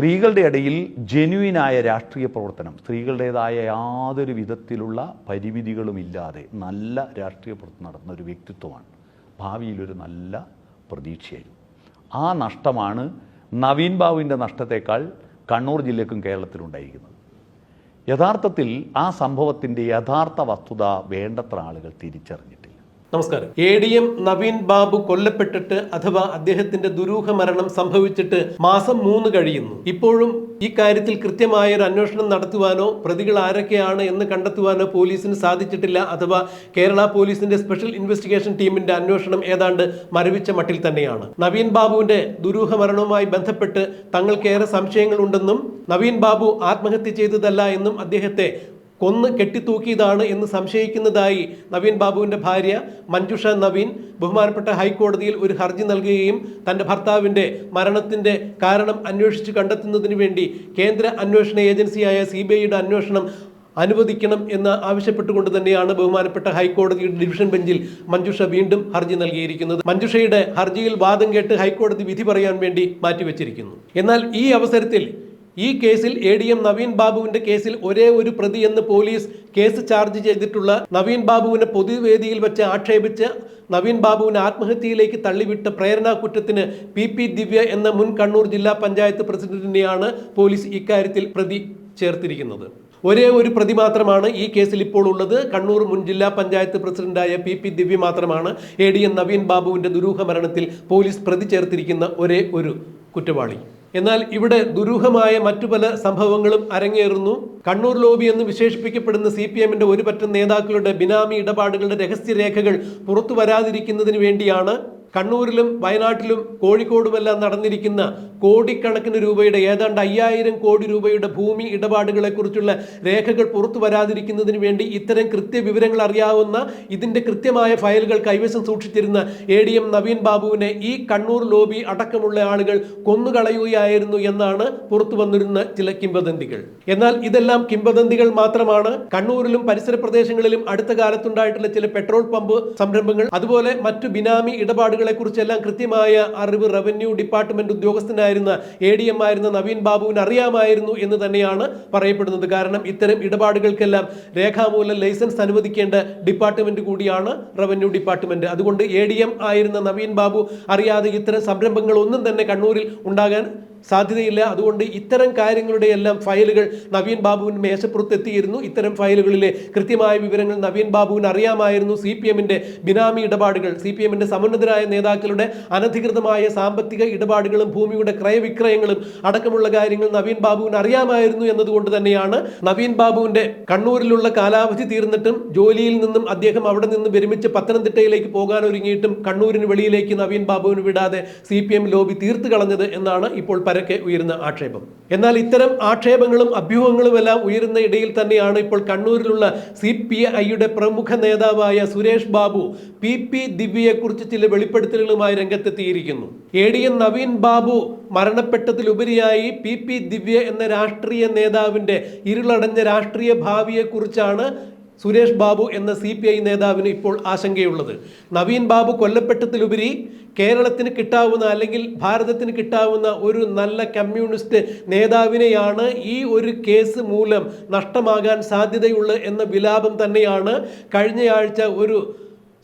സ്ത്രീകളുടെ ഇടയിൽ ജെന്യുവിനായ രാഷ്ട്രീയ പ്രവർത്തനം സ്ത്രീകളുടേതായ യാതൊരു വിധത്തിലുള്ള പരിമിതികളുമില്ലാതെ നല്ല രാഷ്ട്രീയ പ്രവർത്തനം നടത്തുന്ന ഒരു വ്യക്തിത്വമാണ്. ഭാവിയിലൊരു നല്ല പ്രതീക്ഷയായിരുന്നു ആ നഷ്ടമാണ് നവീൻ ബാബുവിന്റെ നഷ്ടത്തേക്കാൾ കണ്ണൂർ ജില്ലക്കും കേരളത്തിലുണ്ടായിരിക്കുന്നത് യഥാർത്ഥത്തിൽ ആ സംഭവത്തിന്റെ യഥാർത്ഥ വസ്തുത വേണ്ടത്ര ആളുകൾ തിരിച്ചറിഞ്ഞിട്ടില്ല. നമസ്കാരം. A D M Naveen Babu കൊല്ലപ്പെട്ടിട്ട് അഥവാ അദ്ദേഹത്തിന്റെ ദുരൂഹ മരണം സംഭവിച്ചിട്ട് മാസം മൂന്ന് കഴിയുന്നു. ഇപ്പോഴും ഈ കാര്യത്തിൽ കൃത്യമായ ഒരു അന്വേഷണം നടത്തുവാനോ പ്രതികൾ ആരൊക്കെയാണ് എന്ന് കണ്ടെത്തുവാനോ പോലീസിന് സാധിച്ചിട്ടില്ല. അഥവാ കേരള പോലീസിന്റെ സ്പെഷ്യൽ ഇൻവെസ്റ്റിഗേഷൻ ടീമിന്റെ അന്വേഷണം ഏതാണ്ട് മരവിച്ച മട്ടിൽ തന്നെയാണ്. നവീൻ ബാബുവിന്റെ ദുരൂഹ മരണവുമായി ബന്ധപ്പെട്ട് തങ്ങൾക്കേറെ സംശയങ്ങളുണ്ടെന്നും നവീൻ ബാബു ആത്മഹത്യ ചെയ്തതല്ല എന്നും അദ്ദേഹത്തെ കൊന്ന് കെട്ടിത്തൂക്കിയതാണ് എന്ന് സംശയിക്കുന്നതായി നവീൻ ബാബുവിന്റെ ഭാര്യ മഞ്ജുഷ നവീൻ ബഹുമാനപ്പെട്ട ഹൈക്കോടതിയിൽ ഒരു ഹർജി നൽകുകയും തന്റെ ഭർത്താവിന്റെ മരണത്തിന്റെ കാരണം അന്വേഷിച്ച് കണ്ടെത്തുന്നതിന് വേണ്ടി കേന്ദ്ര അന്വേഷണ ഏജൻസിയായ സി ബി ഐയുടെ അന്വേഷണം അനുവദിക്കണം എന്ന് ആവശ്യപ്പെട്ടുകൊണ്ട് തന്നെയാണ് ബഹുമാനപ്പെട്ട ഹൈക്കോടതിയുടെ ഡിവിഷൻ ബെഞ്ചിൽ മഞ്ജുഷ വീണ്ടും ഹർജി നൽകിയിരിക്കുന്നത്. മഞ്ജുഷയുടെ ഹർജിയിൽ വാദം കേട്ട് ഹൈക്കോടതി വിധി പറയാൻ വേണ്ടി മാറ്റിവെച്ചിരിക്കുന്നു. എന്നാൽ ഈ അവസരത്തിൽ ഈ കേസിൽ എ ഡി എം നവീൻ ബാബുവിന്റെ കേസിൽ ഒരേ ഒരു പ്രതി എന്ന് പോലീസ് കേസ് ചാർജ് ചെയ്തിട്ടുള്ള നവീൻ ബാബുവിനെ പൊതുവേദിയിൽ വെച്ച് ആക്ഷേപിച്ച് നവീൻ ബാബുവിനെ ആത്മഹത്യയിലേക്ക് തള്ളിവിട്ട പ്രേരണാ കുറ്റത്തിന് പി പി ദിവ്യ എന്ന മുൻ കണ്ണൂർ ജില്ലാ പഞ്ചായത്ത് പ്രസിഡന്റിനെയാണ് പോലീസ് ഇക്കാര്യത്തിൽ പ്രതി ചേർത്തിരിക്കുന്നത്. ഒരേ ഒരു പ്രതി മാത്രമാണ് ഈ കേസിൽ ഇപ്പോൾ ഉള്ളത്. കണ്ണൂർ മുൻ ജില്ലാ പഞ്ചായത്ത് പ്രസിഡന്റായ പി പി ദിവ്യ മാത്രമാണ് എ ഡി എം നവീൻ ബാബുവിന്റെ ദുരൂഹ മരണത്തിൽ പോലീസ് പ്രതി ചേർത്തിരിക്കുന്ന ഒരേ ഒരു കുറ്റവാളി. എന്നാൽ ഇവിടെ ദുരൂഹമായ മറ്റു പല സംഭവങ്ങളും അരങ്ങേറുന്നു. കണ്ണൂർ ലോബി എന്ന് വിശേഷിപ്പിക്കപ്പെടുന്ന സി പി എമ്മിന്റെ ഒരു പറ്റം നേതാക്കളുടെ ബിനാമി ഇടപാടുകളുടെ രഹസ്യരേഖകൾ പുറത്തു വരാതിരിക്കുന്നതിന് വേണ്ടിയാണ് കണ്ണൂരിലും വയനാട്ടിലും കോഴിക്കോടുമെല്ലാം നടന്നിരിക്കുന്ന കോടിക്കണക്കിന് രൂപയുടെ ഏതാണ്ട് അയ്യായിരം കോടി രൂപയുടെ ഭൂമി ഇടപാടുകളെക്കുറിച്ചുള്ള രേഖകൾ പുറത്തു വരാതിരിക്കുന്നതിന് വേണ്ടി ഇത്തരം കൃത്യവിവരങ്ങൾ അറിയാവുന്ന ഇതിന്റെ കൃത്യമായ ഫയലുകൾ കൈവശം സൂക്ഷിച്ചിരുന്ന എ ഡി എം നവീൻ ബാബുവിനെ ഈ കണ്ണൂർ ലോബി അടക്കമുള്ള ആളുകൾ കൊന്നുകളയുകയായിരുന്നു എന്നാണ് പുറത്തു വന്നിരുന്ന ചില കിംവദന്തികൾ. എന്നാൽ ഇതെല്ലാം കിംവദന്തികൾ മാത്രമാണ്. കണ്ണൂരിലും പരിസര പ്രദേശങ്ങളിലും അടുത്ത കാലത്തുണ്ടായിട്ടുള്ള ചില പെട്രോൾ പമ്പ് സംരംഭങ്ങൾ അതുപോലെ മറ്റു ബിനാമി ഇടപാടുകളെ കുറിച്ചെല്ലാം കൃത്യമായ അറിവ് റവന്യൂ ഡിപ്പാർട്ട്മെന്റ് ഉദ്യോഗസ്ഥനായിരുന്ന എ ഡി എം ആയിരുന്ന നവീൻ ബാബുവിന് അറിയാമായിരുന്നു എന്ന് തന്നെയാണ് പറയപ്പെടുന്നത്. കാരണം ഇത്തരം ഇടപാടുകൾക്കെല്ലാം രേഖാമൂലം ലൈസൻസ് അനുവദിക്കേണ്ട ഡിപ്പാർട്ട്മെന്റ് കൂടിയാണ് റവന്യൂ ഡിപ്പാർട്ട്മെന്റ്. അതുകൊണ്ട് എം ആയിരുന്ന നവീൻ ബാബു അറിയാതെ ഇത്തരം സംരംഭങ്ങൾ ഒന്നും തന്നെ കണ്ണൂരിൽ ഉണ്ടാകാൻ സാധ്യതയില്ല. അതുകൊണ്ട് ഇത്തരം കാര്യങ്ങളുടെ എല്ലാം ഫയലുകൾ നവീൻ ബാബുവിന് മേശപ്പുറത്ത് എത്തിയിരുന്നു ഇത്തരം ഫയലുകളിലെ കൃത്യമായ വിവരങ്ങൾ നവീൻ ബാബുവിന് അറിയാമായിരുന്നു. സി പി എമ്മിന്റെ ബിനാമി ഇടപാടുകൾ സി പി എമ്മിന്റെ സമുന്നതരായ നേതാക്കളുടെ അനധികൃതമായ സാമ്പത്തിക ഇടപാടുകളും ഭൂമിയുടെ ക്രയവിക്രയങ്ങളും അടക്കമുള്ള കാര്യങ്ങൾ നവീൻ ബാബുവിന് അറിയാമായിരുന്നു എന്നതുകൊണ്ട് തന്നെയാണ് നവീൻ ബാബുവിന്റെ കണ്ണൂരിലുള്ള കാലാവധി തീർന്നിട്ടും ജോലിയിൽ നിന്നും അദ്ദേഹം അവിടെ നിന്ന് വിരമിച്ച് പത്തനംതിട്ടയിലേക്ക് പോകാൻ ഒരുങ്ങിയിട്ടും കണ്ണൂരിന് വെളിയിലേക്ക് നവീൻ ബാബുവിന് വിടാതെ സി പി എം ലോബി തീർത്തു കളഞ്ഞത് എന്നാണ് ഇപ്പോൾ പരക്കെ ഉയരുന്ന ആക്ഷേപം. എന്നാൽ ഇത്തരം ആക്ഷേപങ്ങളും അഭ്യൂഹങ്ങളും എല്ലാം ഉയരുന്ന ഇടയിൽ തന്നെയാണ് ഇപ്പോൾ കണ്ണൂരിലുള്ള സി പി ഐയുടെ പ്രമുഖ നേതാവായ സുരേഷ് ബാബു പി പി ദിവ്യയെക്കുറിച്ച് ചില വെളിപ്പെടുത്തലുകളുമായി രംഗത്തെത്തിയിരിക്കുന്നു. A D M Naveen Babu മരണപ്പെട്ടതിലുപരിയായി P P Divya എന്ന രാഷ്ട്രീയ നേതാവിന്റെ ഇരുളടഞ്ഞ രാഷ്ട്രീയ ഭാവിയെക്കുറിച്ചാണ് സുരേഷ് ബാബു എന്ന സി പി ഐ നേതാവിന് ഇപ്പോൾ ആശങ്കയുള്ളത്. നവീൻ ബാബു കൊല്ലപ്പെട്ടതിലുപരി കേരളത്തിന് കിട്ടാവുന്ന അല്ലെങ്കിൽ ഭാരതത്തിന് കിട്ടാവുന്ന ഒരു നല്ല കമ്മ്യൂണിസ്റ്റ് നേതാവിനെയാണ് ഈ ഒരു കേസ് മൂലം നഷ്ടമാകാൻ സാധ്യതയുള്ളത് എന്ന വിലാപം തന്നെയാണ് കഴിഞ്ഞയാഴ്ച ഒരു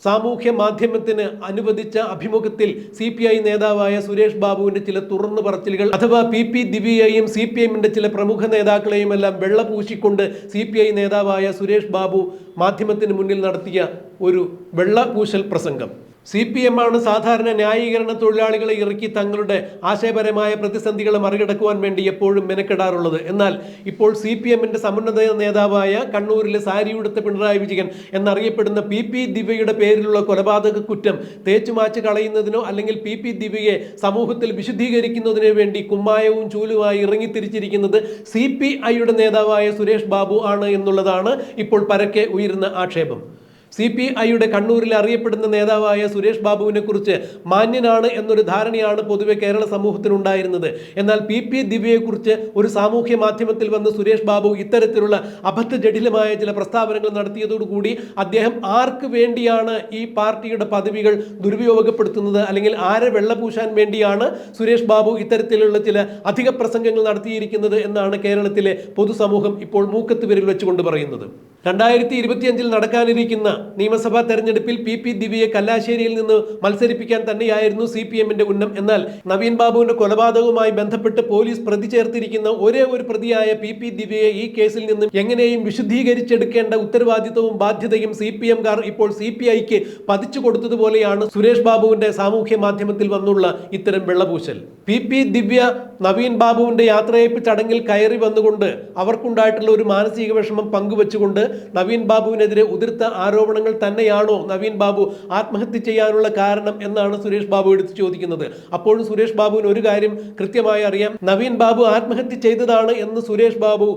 സാമൂഹ്യ മാധ്യമത്തിന് അനുവദിച്ച അഭിമുഖത്തിൽ സി പി ഐ നേതാവായ സുരേഷ് ബാബുവിന്റെ ചില തുറന്നു പറച്ചിലുകൾ അഥവാ പി പി ദിവ്യയെയും സി പി എമ്മിന്റെ ചില പ്രമുഖ നേതാക്കളെയും എല്ലാം വെള്ളപൂശിക്കൊണ്ട് സി പി ഐ നേതാവായ സുരേഷ് ബാബു മാധ്യമത്തിന് മുന്നിൽ നടത്തിയ ഒരു വെള്ളപൂശൽ പ്രസംഗം. സി പി എം ആണ് സാധാരണ ന്യായീകരണ തൊഴിലാളികളെ ഇറക്കി തങ്ങളുടെ ആശയപരമായ പ്രതിസന്ധികളെ മറികടക്കുവാൻ വേണ്ടി എപ്പോഴും മെനക്കെടാറുള്ളത്. എന്നാൽ ഇപ്പോൾ സി പി എമ്മിന്റെ സമുന്നത നേതാവായ കണ്ണൂരിലെ സാരിയുടുത്ത പിണറായി വിജയൻ എന്നറിയപ്പെടുന്ന പി പി ദിവ്യയുടെ പേരിലുള്ള കൊലപാതക കുറ്റം തേച്ചുമാച്ച് കളയുന്നതിനോ അല്ലെങ്കിൽ പി പി ദിവ്യയെ സമൂഹത്തിൽ വിശുദ്ധീകരിക്കുന്നതിനോ വേണ്ടി കുമ്മായവും ചൂലുമായി ഇറങ്ങിത്തിരിച്ചിരിക്കുന്നത് സി പി ഐയുടെ നേതാവായ സുരേഷ് ബാബു ആണ് എന്നുള്ളതാണ് ഇപ്പോൾ പരക്കെ ഉയരുന്ന ആക്ഷേപം. സി പി ഐയുടെ കണ്ണൂരിൽ അറിയപ്പെടുന്ന നേതാവായ സുരേഷ് ബാബുവിനെ കുറിച്ച് മാന്യനാണ് എന്നൊരു ധാരണയാണ് പൊതുവെ കേരള സമൂഹത്തിനുണ്ടായിരുന്നത്. എന്നാൽ പി പി ദിവ്യയെക്കുറിച്ച് ഒരു സാമൂഹ്യ മാധ്യമത്തിൽ വന്ന് സുരേഷ് ബാബു ഇത്തരത്തിലുള്ള അബദ്ധ ജഠിലമായ ചില പ്രസ്താവനകൾ നടത്തിയതോടുകൂടി അദ്ദേഹം ആർക്ക് വേണ്ടിയാണ് ഈ പാർട്ടിയുടെ പദവികൾ ദുരുപയോഗപ്പെടുത്തുന്നത്? അല്ലെങ്കിൽ ആരെ വെള്ളപൂശാൻ വേണ്ടിയാണ് സുരേഷ് ബാബു ഇത്തരത്തിലുള്ള ചില അധിക പ്രസംഗങ്ങൾ നടത്തിയിരിക്കുന്നത് എന്നാണ് കേരളത്തിലെ പൊതുസമൂഹം ഇപ്പോൾ മൂക്കത്ത് വിരൽ വെച്ചുകൊണ്ട് പറയുന്നത്. രണ്ടായിരത്തി ഇരുപത്തിയഞ്ചിൽ നടക്കാനിരിക്കുന്ന നിയമസഭാ തെരഞ്ഞെടുപ്പിൽ പി പി ദിവ്യയെ കല്ലാശ്ശേരിയിൽ നിന്ന് മത്സരിപ്പിക്കാൻ തന്നെയായിരുന്നു സി പി എമ്മിന്റെ ഉന്നം. എന്നാൽ നവീൻ ബാബുവിന്റെ കൊലപാതകവുമായി ബന്ധപ്പെട്ട് പോലീസ് പ്രതി ചേർത്തിരിക്കുന്ന ഒരേ ഒരു പ്രതിയായ പി പി ദിവ്യയെ ഈ കേസിൽ നിന്നും എങ്ങനെയും വിശുദ്ധീകരിച്ചെടുക്കേണ്ട ഉത്തരവാദിത്വവും ബാധ്യതയും സി പി എംകാർ ഇപ്പോൾ സി പി ഐക്ക് പതിച്ചു കൊടുത്തതുപോലെയാണ് സുരേഷ് ബാബുവിന്റെ സാമൂഹ്യ മാധ്യമത്തിൽ വന്നുള്ള ഇത്തരം വെള്ളപൂശൽ. പി പി ദിവ്യ നവീൻ ബാബുവിന്റെ യാത്രയപ്പ് ചടങ്ങിൽ കയറി വന്നുകൊണ്ട് അവർക്കുണ്ടായിട്ടുള്ള ഒരു മാനസിക വിഷമം പങ്കുവച്ചുകൊണ്ട് നവീൻ ബാബുവിനെതിരെ ഉതിർത്ത ആരോപണങ്ങൾ തന്നെയാണോ നവീൻ ബാബു ആത്മഹത്യ ചെയ്യാനുള്ള കാരണം എന്നാണ് സുരേഷ് ബാബു എടുത്ത് ചോദിക്കുന്നത്. അപ്പോഴും സുരേഷ് ബാബുവിന് ഒരു കാര്യം കൃത്യമായി അറിയാം. നവീൻ ബാബു ആത്മഹത്യ ചെയ്തതാണ് എന്ന് സുരേഷ് ബാബു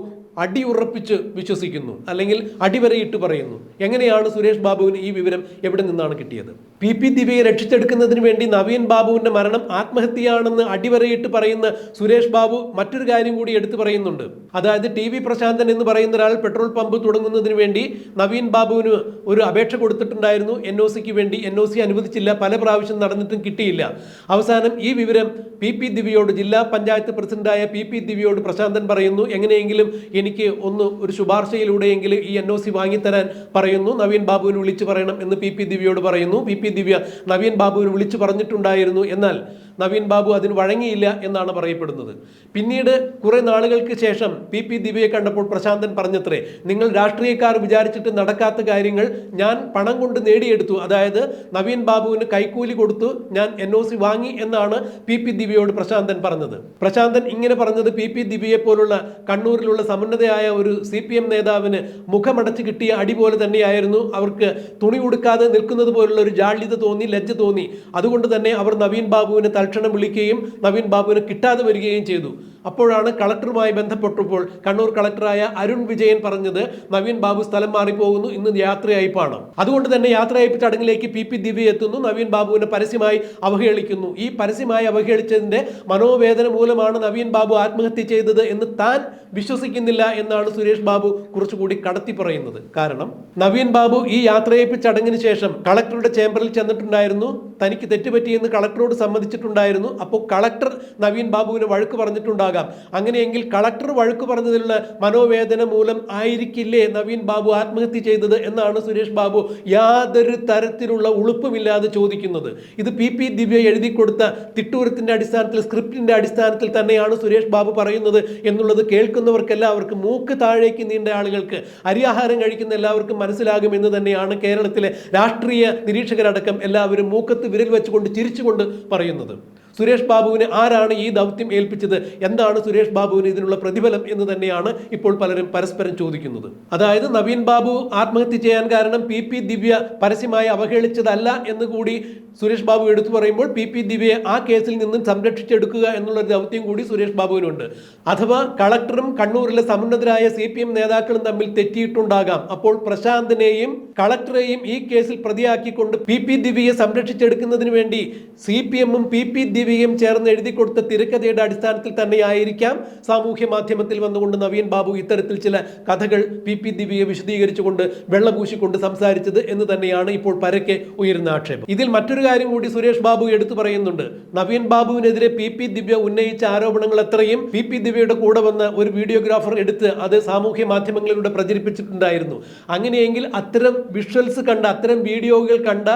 അടിയുറപ്പിച്ച് വിശ്വസിക്കുന്നു. അല്ലെങ്കിൽ അടിവരയിട്ട് പറയുന്നു. എങ്ങനെയാണ് സുരേഷ് ബാബുവിന് ഈ വിവരം എവിടെ നിന്നാണ് കിട്ടിയത്? പി പി ദിവ്യയെ രക്ഷിച്ചെടുക്കുന്നതിന് വേണ്ടി നവീൻ ബാബുവിന്റെ മരണം ആത്മഹത്യയാണെന്ന് അടിവരയിട്ട് പറയുന്ന സുരേഷ് ബാബു മറ്റൊരു കാര്യം കൂടി എടുത്തു പറയുന്നുണ്ട്. അതായത് ടി വി പ്രശാന്തൻ എന്ന് പറയുന്ന ഒരാൾ പെട്രോൾ പമ്പ് തുടങ്ങുന്നതിന് വേണ്ടി നവീൻ ബാബുവിന് ഒരു അപേക്ഷ കൊടുത്തിട്ടുണ്ടായിരുന്നു. എൻ ഒ സിക്ക് വേണ്ടി. എൻ ഒ സി അനുവദിച്ചില്ല. പല പ്രാവശ്യം നടന്നിട്ടും കിട്ടിയില്ല. അവസാനം ഈ വിവരം പി പി ദിവ്യയോട് ജില്ലാ പഞ്ചായത്ത് പ്രസിഡന്റായ പി പി ദിവ്യയോട് പ്രശാന്തൻ പറയുന്നു. എങ്ങനെയെങ്കിലും എനിക്ക് ഒന്ന് ഒരു ശുപാർശയിലൂടെയെങ്കിലും ഈ എൻ ഒ സി വാങ്ങിത്തരാൻ പറയുന്നു. നവീൻ ബാബുവിന് വിളിച്ചു പറയണം എന്ന് പി പി ദിവ്യയോട് പറയുന്നു. പി പി ദിവ്യ നവീൻ ബാബുവിന് വിളിച്ചു പറഞ്ഞിട്ടുണ്ടായിരുന്നു. എന്നാൽ നവീൻ ബാബു അതിന് വഴങ്ങിയില്ല എന്നാണ് പറയപ്പെടുന്നത്. പിന്നീട് കുറെ നാളുകൾക്ക് ശേഷം പി പി ദിവ്യയെ കണ്ടപ്പോൾ പ്രശാന്തൻ പറഞ്ഞത്രേ നിങ്ങൾ രാഷ്ട്രീയക്കാർ വിചാരിച്ചിട്ട് നടക്കാത്ത കാര്യങ്ങൾ ഞാൻ പണം കൊണ്ട് നേടിയെടുത്തു. അതായത് നവീൻ ബാബുവിന് കൈക്കൂലി കൊടുത്തു ഞാൻ എൻ ഒ സി വാങ്ങി എന്നാണ് പി പി ദിവ്യയോട് പ്രശാന്തൻ പറഞ്ഞത്. പ്രശാന്തൻ ഇങ്ങനെ പറഞ്ഞത് പി പി ദിവ്യയെ പോലുള്ള കണ്ണൂരിലുള്ള സമുന്നതയായ ഒരു സി പി എം നേതാവിന് മുഖമടച്ച് കിട്ടിയ അടി പോലെ തന്നെയായിരുന്നു. അവർക്ക് തുണി ഉടുക്കാതെ നിൽക്കുന്നത് പോലുള്ള ഒരു ജാള്യത തോന്നി ലജ്ജ തോന്നി. അതുകൊണ്ട് തന്നെ അവർ നവീൻ ബാബുവിന് തൽക്ഷണം വിളിക്കുകയും നവീൻ ബാബുവിനെ കിട്ടാതെ വരികയും ചെയ്തു. അപ്പോഴാണ് കളക്ടറുമായി ബന്ധപ്പെട്ടപ്പോൾ കണ്ണൂർ കളക്ടറായ അരുൺ വിജയൻ പറഞ്ഞത് നവീൻ ബാബു സ്ഥലം മാറിപ്പോകുന്നു ഇന്ന് യാത്രയയപ്പാണ് അതുകൊണ്ട് തന്നെ യാത്രയയപ്പ് ചടങ്ങിലേക്ക് പി പി ദിവ്യ എത്തുന്നു നവീൻ ബാബുവിനെ പരസ്യമായി അവഹേളിക്കുന്നു. ഈ പരസ്യമായി അവഹേളിച്ചതിന്റെ മനോവേദന മൂലമാണ് നവീൻ ബാബു ആത്മഹത്യ ചെയ്തത് എന്ന് താൻ വിശ്വസിക്കുന്നില്ല എന്നാണ് സുരേഷ് ബാബു കുറച്ചുകൂടി കടത്തി പറയുന്നത്. കാരണം നവീൻ ബാബു ഈ യാത്രയയപ്പ് ചടങ്ങിന് ശേഷം കളക്ടറുടെ ചേംബറിൽ ചെന്നിട്ടുണ്ടായിരുന്നു. തനിക്ക് തെറ്റുപറ്റിയെന്ന് കളക്ടറോട് സമ്മതിച്ചിട്ടുണ്ടായിരുന്നു. അപ്പോൾ കളക്ടർ നവീൻ ബാബുവിന് വഴക്ക് പറഞ്ഞിട്ടുണ്ടാകാം അങ്ങനെയെങ്കിൽ കളക്ടർ വഴക്ക് പറഞ്ഞതിലുള്ള മനോവേദന മൂലം ആയിരിക്കില്ലേ നവീൻ ബാബു ആത്മഹത്യ ചെയ്തത് എന്നാണ് സുരേഷ് ബാബു യാതൊരു തരത്തിലുള്ള ഉളുപ്പുമില്ലാതെ ചോദിക്കുന്നത്. ഇത് പി പി ദിവ്യ എഴുതി കൊടുത്ത തിട്ടൂരത്തിന്റെ അടിസ്ഥാനത്തിൽ സ്ക്രിപ്റ്റിന്റെ അടിസ്ഥാനത്തിൽ തന്നെയാണ് സുരേഷ് ബാബു പറയുന്നത് എന്നുള്ളത് കേൾക്കുന്നവർക്കെല്ലാവർക്കും മൂക്ക് താഴേക്ക് നീണ്ട ആളുകൾക്ക് അരിയാഹാരം കഴിക്കുന്ന എല്ലാവർക്കും മനസ്സിലാകും എന്ന് തന്നെയാണ് കേരളത്തിലെ രാഷ്ട്രീയ നിരീക്ഷകരടക്കം എല്ലാവരും മൂക്കത്ത് വിരൽ വെച്ചുകൊണ്ട് ചിരിച്ചുകൊണ്ട് പറയുന്നത്. സുരേഷ് ബാബുവിന് ആരാണ് ഈ ദൗത്യം ഏൽപ്പിച്ചത്? എന്താണ് സുരേഷ് ബാബുവിന് ഇതിനുള്ള പ്രതിഫലം എന്ന് തന്നെയാണ് ഇപ്പോൾ പലരും പരസ്പരം ചോദിക്കുന്നത്. അതായത് നവീൻ ബാബു ആത്മഹത്യ ചെയ്യാൻ കാരണം പി പി ദിവ്യ പരസ്യമായി അവഹേളിച്ചതല്ല എന്ന് കൂടി സുരേഷ് ബാബു എടുത്തു പറയുമ്പോൾ പി പി ദിവ്യയെ ആ കേസിൽ നിന്നും സംരക്ഷിച്ചെടുക്കുക എന്നുള്ള ദൗത്യം കൂടി സുരേഷ് ബാബുവിനുണ്ട്. അഥവാ കളക്ടറും കണ്ണൂരിലെ സമുന്നതരായ സി പി എം നേതാക്കളും തമ്മിൽ തെറ്റിയിട്ടുണ്ടാകാം. അപ്പോൾ പ്രശാന്തിനെയും കളക്ടറെയും ഈ കേസിൽ പ്രതിയാക്കിക്കൊണ്ട് പി പി ദിവ്യയെ സംരക്ഷിച്ചെടുക്കുന്നതിന് വേണ്ടി സി പി എമ്മും പി പി ദിവ്യയും ചേർന്ന് എഴുതി കൊടുത്ത തിരക്കഥയുടെ അടിസ്ഥാനത്തിൽ തന്നെയായിരിക്കാം സാമൂഹ്യ മാധ്യമത്തിൽ വന്നുകൊണ്ട് നവീൻ ബാബു ഇത്തരത്തിൽ ചില കഥകൾ പി പി ദിവ്യയെ വിശദീകരിച്ചുകൊണ്ട് വെള്ളപൂശിക്കൊണ്ട് സംസാരിച്ചത് എന്ന് തന്നെയാണ് ഇപ്പോൾ പരക്കെ ഉയരുന്ന ആക്ഷേപം. ഇതിൽ മറ്റൊരു കാര്യം കൂടി സുരേഷ് ബാബു എടുത്തു പറയുന്നുണ്ട്. നവീൻ ബാബുവിനെതിരെ പി പി ദിവ്യ ഉന്നയിച്ച ആരോപണങ്ങൾ അത്രയും പി പി ദിവ്യയുടെ കൂടെ വന്ന ഒരു വീഡിയോഗ്രാഫർ എടുത്ത് അത് സാമൂഹ്യ മാധ്യമങ്ങളിലൂടെ പ്രചരിപ്പിച്ചിട്ടുണ്ടായിരുന്നു. അങ്ങനെയെങ്കിൽ അത്തരം വിഷ്വൽസ് കണ്ട അത്തരം വീഡിയോകൾ കണ്ട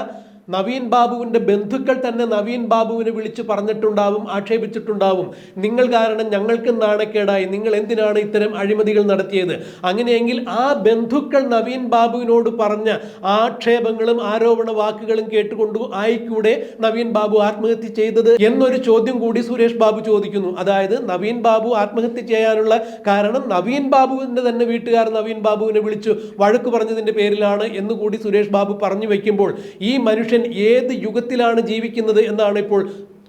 നവീൻ ബാബുവിന്റെ ബന്ധുക്കൾ തന്നെ നവീൻ ബാബുവിനെ വിളിച്ച് പറഞ്ഞിട്ടുണ്ടാവും ആക്ഷേപിച്ചിട്ടുണ്ടാവും. നിങ്ങൾ കാരണം ഞങ്ങൾക്ക് നാണക്കേടായി. നിങ്ങൾ എന്തിനാണ് ഇത്തരം അഴിമതികൾ നടത്തിയത്? അങ്ങനെയെങ്കിൽ ആ ബന്ധുക്കൾ നവീൻ ബാബുവിനോട് പറഞ്ഞ ആക്ഷേപങ്ങളും ആരോപണ വാക്കുകളും കേട്ടുകൊണ്ടു ആയിക്കൂടെ നവീൻ ബാബു ആത്മഹത്യ ചെയ്തത് എന്നൊരു ചോദ്യം കൂടി സുരേഷ് ബാബു ചോദിക്കുന്നു. അതായത് നവീൻ ബാബു ആത്മഹത്യ ചെയ്യാനുള്ള കാരണം നവീൻ ബാബുവിന്റെ തന്നെ വീട്ടുകാർ നവീൻ ബാബുവിനെ വിളിച്ചു വഴക്ക് പറഞ്ഞതിന്റെ പേരിലാണ് എന്നുകൂടി സുരേഷ് ബാബു പറഞ്ഞു വെക്കുമ്പോൾ ഈ മനുഷ്യൻ ഏത് യുഗത്തിലാണ് ജീവിക്കുന്നത് എന്നാണ് ഇപ്പോൾ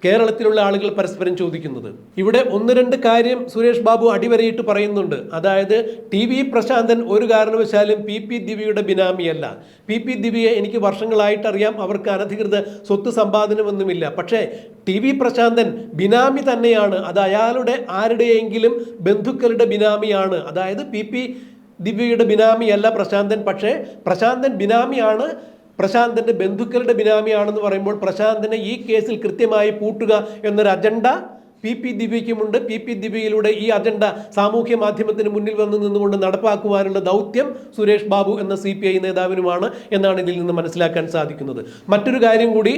കേരളത്തിലുള്ള ആളുകൾ പരസ്പരം ചോദിക്കുന്നത്. ഇവിടെ ഒന്ന് രണ്ട് കാര്യം സുരേഷ് ബാബു അടിവരയിട്ട് പറയുന്നുണ്ട്. അതായത് ടി വി പ്രശാന്തൻ ഒരു കാരണവശാലും പി പി ദിവ്യയുടെ ബിനാമിയല്ല. പി പി ദിവ്യയെ എനിക്ക് വർഷങ്ങളായിട്ട് അറിയാം. അവർക്ക് അനധികൃത സ്വത്ത് സമ്പാദനമൊന്നുമില്ല. പക്ഷേ ടി വി പ്രശാന്തൻ ബിനാമി തന്നെയാണ്. അത് അയാളുടെ ആരുടെയെങ്കിലും ബന്ധുക്കളുടെ ബിനാമിയാണ്. അതായത് പി പി ദിവ്യയുടെ ബിനാമിയല്ല പ്രശാന്തൻ. പക്ഷേ പ്രശാന്തൻ ബിനാമിയാണ്. പ്രശാന്തന്റെ ബന്ധുക്കളുടെ ബിനാമിയാണെന്ന് പറയുമ്പോൾ പ്രശാന്തനെ ഈ കേസിൽ കൃത്യമായി പൂട്ടുക എന്നൊരു അജണ്ട പി പി ദിവ്യയ്ക്കുമുണ്ട്. പി പി ദിവ്യയിലൂടെ ഈ അജണ്ട സാമൂഹ്യ മാധ്യമത്തിന് മുന്നിൽ വന്ന് നിന്നുകൊണ്ട് നടപ്പാക്കുവാനുള്ള ദൗത്യം സുരേഷ് ബാബു എന്ന സി പി ഐ നേതാവിനുമാണ് എന്നാണ് ഇതിൽ നിന്ന് മനസ്സിലാക്കാൻ സാധിക്കുന്നത്. മറ്റൊരു കാര്യം കൂടി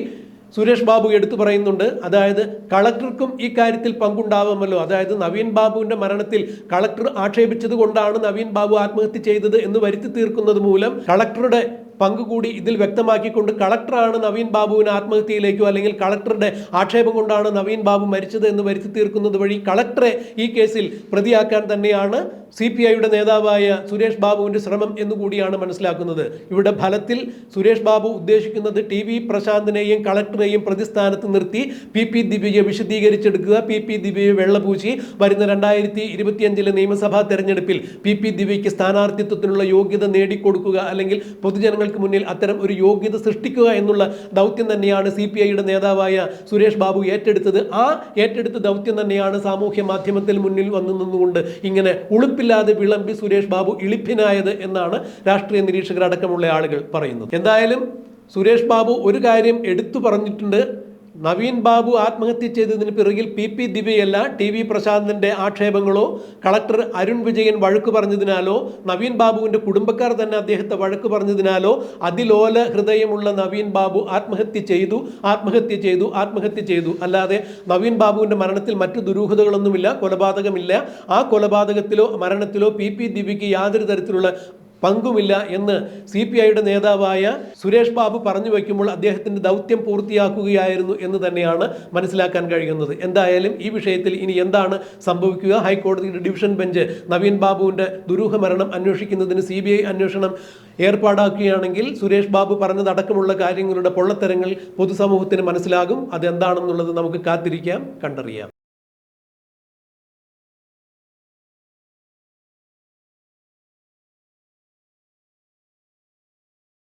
സുരേഷ് ബാബു എടുത്തു പറയുന്നുണ്ട്. അതായത് കളക്ടർക്കും ഈ കാര്യത്തിൽ പങ്കുണ്ടാവുമല്ലോ. അതായത് നവീൻ ബാബുവിന്റെ മരണത്തിൽ കളക്ടർ ആക്ഷേപിച്ചത് കൊണ്ടാണ് നവീൻ ബാബു ആത്മഹത്യ ചെയ്തത് എന്ന് വരുത്തി തീർക്കുന്നത് മൂലം കളക്ടറുടെ പങ്ക് കൂടി ഇതിൽ വ്യക്തമാക്കിക്കൊണ്ട് കളക്ടറാണ് നവീൻ ബാബുവിന് ആത്മഹത്യയിലേക്കോ അല്ലെങ്കിൽ കളക്ടറുടെ ആക്ഷേപം കൊണ്ടാണ് നവീൻ ബാബു മരിച്ചത് എന്ന് വരുത്തി തീർക്കുന്നത് വഴി കളക്ടറെ ഈ കേസിൽ പ്രതിയാക്കാൻ തന്നെയാണ് സി പി ഐയുടെ നേതാവായ സുരേഷ് ബാബുവിന്റെ ശ്രമം എന്നുകൂടിയാണ് മനസ്സിലാക്കുന്നത്. ഇവിടെ ഫലത്തിൽ സുരേഷ് ബാബു ഉദ്ദേശിക്കുന്നത് ടി വി പ്രശാന്തിനെയും കളക്ടറെയും പ്രതിസ്ഥാനത്ത് നിർത്തി പി പി ദിവ്യയെ വിശദീകരിച്ചെടുക്കുക പി പി ദിവ്യയെ വെള്ളപൂശി. വരുന്ന രണ്ടായിരത്തി ഇരുപത്തിയഞ്ചിലെ നിയമസഭാ തെരഞ്ഞെടുപ്പിൽ പി പി ദിവ്യയ്ക്ക് സ്ഥാനാർത്ഥിത്വത്തിനുള്ള യോഗ്യത നേടിക്കൊടുക്കുക അല്ലെങ്കിൽ പൊതുജനങ്ങൾക്ക് മുന്നിൽ അത്തരം ഒരു യോഗ്യത സൃഷ്ടിക്കുക എന്നുള്ള ദൗത്യം തന്നെയാണ് സി പി ഐയുടെ നേതാവായ സുരേഷ് ബാബു ഏറ്റെടുത്തത്. ആ ഏറ്റെടുത്ത ദൗത്യം തന്നെയാണ് സാമൂഹ്യ മാധ്യമത്തിൽ മുന്നിൽ വന്നു നിന്നുകൊണ്ട് ഇങ്ങനെ ഉളുപ്പില്ലാതെ വിളമ്പി സുരേഷ് ബാബു ഇളിപ്പിനായത് എന്നാണ് രാഷ്ട്രീയ നിരീക്ഷകരടക്കമുള്ള ആളുകൾ പറയുന്നത്. എന്തായാലും സുരേഷ് ബാബു ഒരു കാര്യം എടുത്തു പറഞ്ഞിട്ടുണ്ട്. നവീൻ ബാബു ആത്മഹത്യ ചെയ്തതിന് പിറകിൽ പി പി ദിവ്യയല്ല ടി വി പ്രശാന്തിന്റെ ആക്ഷേപങ്ങളോ? കളക്ടർ അരുൺ വിജയൻ വഴക്ക് പറഞ്ഞതിനാലോ? നവീൻ ബാബുവിന്റെ കുടുംബക്കാർ തന്നെ അദ്ദേഹത്തെ വഴക്ക് പറഞ്ഞതിനാലോ? അതിലോല ഹൃദയമുള്ള നവീൻ ബാബു ആത്മഹത്യ ചെയ്തു ആത്മഹത്യ ചെയ്തു ആത്മഹത്യ ചെയ്തു. അല്ലാതെ നവീൻ ബാബുവിന്റെ മരണത്തിൽ മറ്റു ദുരൂഹതകളൊന്നുമില്ല കൊലപാതകമില്ല. ആ കൊലപാതകത്തിലോ മരണത്തിലോ പി പി ദിവ്യയ്ക്ക് യാതൊരു തരത്തിലുള്ള പങ്കുമില്ല എന്ന് സി പി ഐയുടെ നേതാവായ സുരേഷ് ബാബു പറഞ്ഞു വയ്ക്കുമ്പോൾ അദ്ദേഹത്തിന്റെ ദൗത്യം പൂർത്തിയാക്കുകയായിരുന്നു എന്ന് തന്നെയാണ് മനസ്സിലാക്കാൻ കഴിയുന്നത്. എന്തായാലും ഈ വിഷയത്തിൽ ഇനി എന്താണ് സംഭവിക്കുക? ഹൈക്കോടതിയുടെ ഡിവിഷൻ ബെഞ്ച് നവീൻ ബാബുവിന്റെ ദുരൂഹ മരണം അന്വേഷിക്കുന്നതിന് സി ബി ഐ അന്വേഷണം ഏർപ്പാടാക്കുകയാണെങ്കിൽ സുരേഷ് ബാബു പറഞ്ഞതടക്കമുള്ള കാര്യങ്ങളുടെ പൊള്ളത്തരങ്ങൾ പൊതുസമൂഹത്തിന് മനസ്സിലാകും. അതെന്താണെന്നുള്ളത് നമുക്ക് കാത്തിരിക്കാം കണ്ടറിയാം.